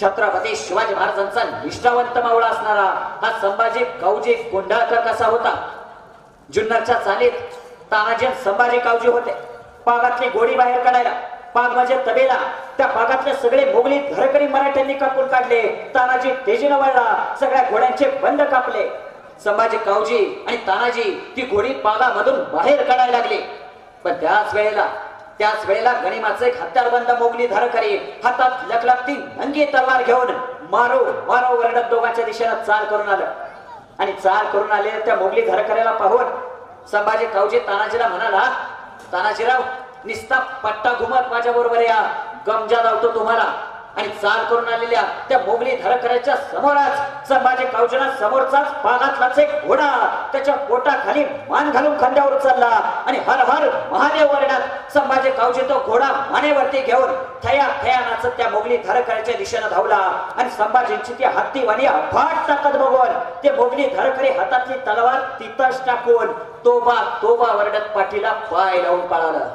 छत्रपती शिवाजी महाराजांचा निष्ठावंत मावळा असणारा हा संभाजी कावजी कोंढाळकर कसा होता? जुन्नरच्या चालीत तानाजी संभाजी कावजी होते. पागातली गोडी बाहेर काढायला पाग म्हणजे तबेला. त्या पागातले सगळे मोगली घरकरी मराठ्यांनी कापून काढले. तानाजी तेजीनं वळला सगळ्या घोड्यांचे बंद कापले. संभाजी कावजी आणि तानाजी ती घोडी पागामधून बाहेर काढायला लागली. पण त्याच वेळेला त्याच वेळेला गणिमाचं एक हत्यारबंद मोगली धारकरी हातात लखलखती नंगी तलवार घेऊन मारो मारो वरडत दोघांच्या दिशेनं चाल करून आलं. आणि चाल करून आले त्या मोगली धारकऱ्याला पाहून संभाजी कावजी तानाजीला म्हणाला तानाजीराव निस्ता पट्टा घुमत माझ्या बरोबर या. गमजा लावतो तुम्हाला. आणि चाल करून आलेल्या त्या मोगली धारकऱ्याच्या समोरच संभाजी कावजना समोरचाच पागातलाच एक घोडा त्याच्या पोटाखाली मान घालून खांद्यावर चालला. आणि हर हर महादेव वर्णात संभाजी कावजी तो घोडा मानेवरती घेऊन थया थया नाचत त्या मोगली धारकऱ्याच्या दिशेनं धावला. आणि संभाजींची ती हत्ती वाणी अफाट ताकद बघून ते मोगली धारकरी हातातली तलवार तिथंच टाकून तोबा तोबा वरडत पाठीला पाय लावून पळाला.